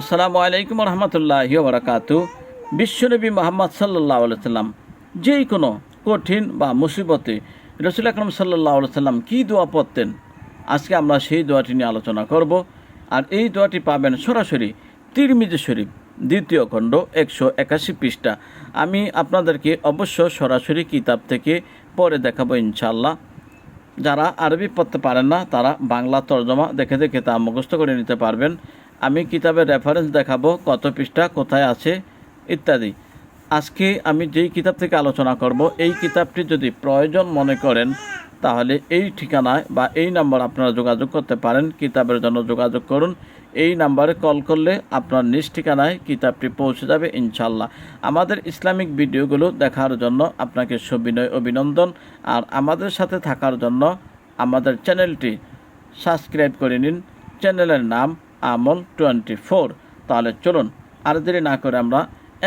আসসালামু আলাইকুম রহমতুল্লাহ বারাকাতু বিশ্বনবী মোহাম্মদ সাল্লাহ সাল্লাম যেই কোনো কঠিন বা মুসিবতে রসুল আকরম সাল্লাহ সাল্লাম কী দোয়া পড়তেন? আজকে আমরা সেই দোয়াটি নিয়ে আলোচনা করব। আর এই দোয়াটি পাবেন সরাসরি তিরমিজি শরীফ, দ্বিতীয় খণ্ড, একশো একাশি পৃষ্ঠা। আমি আপনাদেরকে অবশ্য সরাসরি কিতাব থেকে পরে দেখাবো ইনশাল্লাহ যারা আরবি পড়তে পারেন না, তারা বাংলা তর্জমা দেখে দেখে তা মুখস্থ করে নিতে পারবেন। আমি কিতাবের রেফারেন্স দেখাবো, কত পৃষ্ঠা, কোথায় আছে, ইত্যাদি। আজকে আমি যেই কিতাব থেকে আলোচনা করব, এই কিতাবটি যদি প্রয়োজন মনে করেন, তাহলে এই ঠিকানায় বা এই নাম্বার আপনারা যোগাযোগ করতে পারেন, কিতাবের জন্য যোগাযোগ করুন। এই নাম্বারে কল করলে আপনার নিজ ঠিকানায় কিতাবটি পৌঁছে যাবে ইনশাল্লাহ আমাদের ইসলামিক ভিডিওগুলো দেখার জন্য আপনাকে সবিনয় অভিনন্দন, আর আমাদের সাথে থাকার জন্য আমাদের চ্যানেলটি সাবস্ক্রাইব করে নিন। চ্যানেলের নাম আমল টোয়েন্টি ফোর তাহলে চলুন, আর দেরি না করে আমরা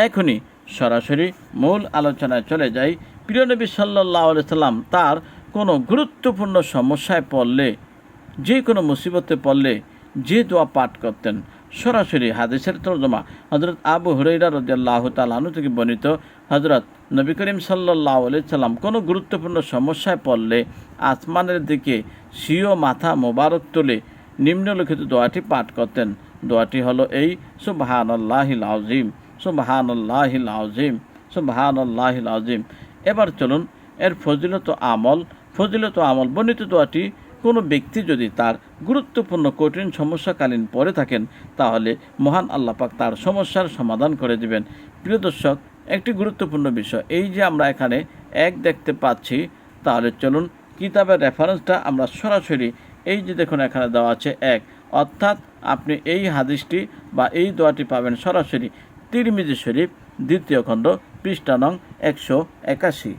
এখনই সরাসরি মূল আলোচনায় চলে যাই। প্রিয় নবী সাল্লাহ সাল্লাম তার কোনো গুরুত্বপূর্ণ সমস্যায় পড়লে, যে কোনো মুসিবতে পড়লে যে দোয়া পাঠ করতেন, সরাসরি হাদিসের তর্জমা হজরত আবু হুরাইরা রদিয়াল্লাহ তালানু থেকে বর্ণিত হজরত নবী করিম সাল্লাহ সাল্লাম কোনো গুরুত্বপূর্ণ সমস্যায় পড়লে, আসমানের দিকে সিও মাথা মোবারক তুলে নিম্নলিখিত দোয়াটি পাঠ করতেন। দোয়াটি হলো এই সুবাহান আল্লাহিল আজিম সুবাহান আল্লাহিল আজিম সুবাহান আল্লাহিল আজিম এবার চলুন, এর ফজিলত আমল ফজিলত আমল বর্ণিত দোয়াটি কোনো ব্যক্তি যদি তার গুরুত্বপূর্ণ কঠিন সমস্যাকালীন পড়ে থাকেন, তাহলে মহান আল্লাহ পাক তার সমস্যার সমাধান করে দিবেন। প্রিয় দর্শক, একটি গুরুত্বপূর্ণ বিষয়, এই যে আমরা এখানে এক দেখতে পাচ্ছি, তাহলে চলুন কিতাবের রেফারেন্সটা আমরা সরাসরি এই যে দেখুন, এখানে দেওয়া আছে এক। অর্থাৎ আপনি এই হাদিসটি বা এই দোয়াটি পাবেন সরাসরি তিরমিজি শরীফ, দ্বিতীয় খণ্ড, পৃষ্ঠা নং একশো একাশি।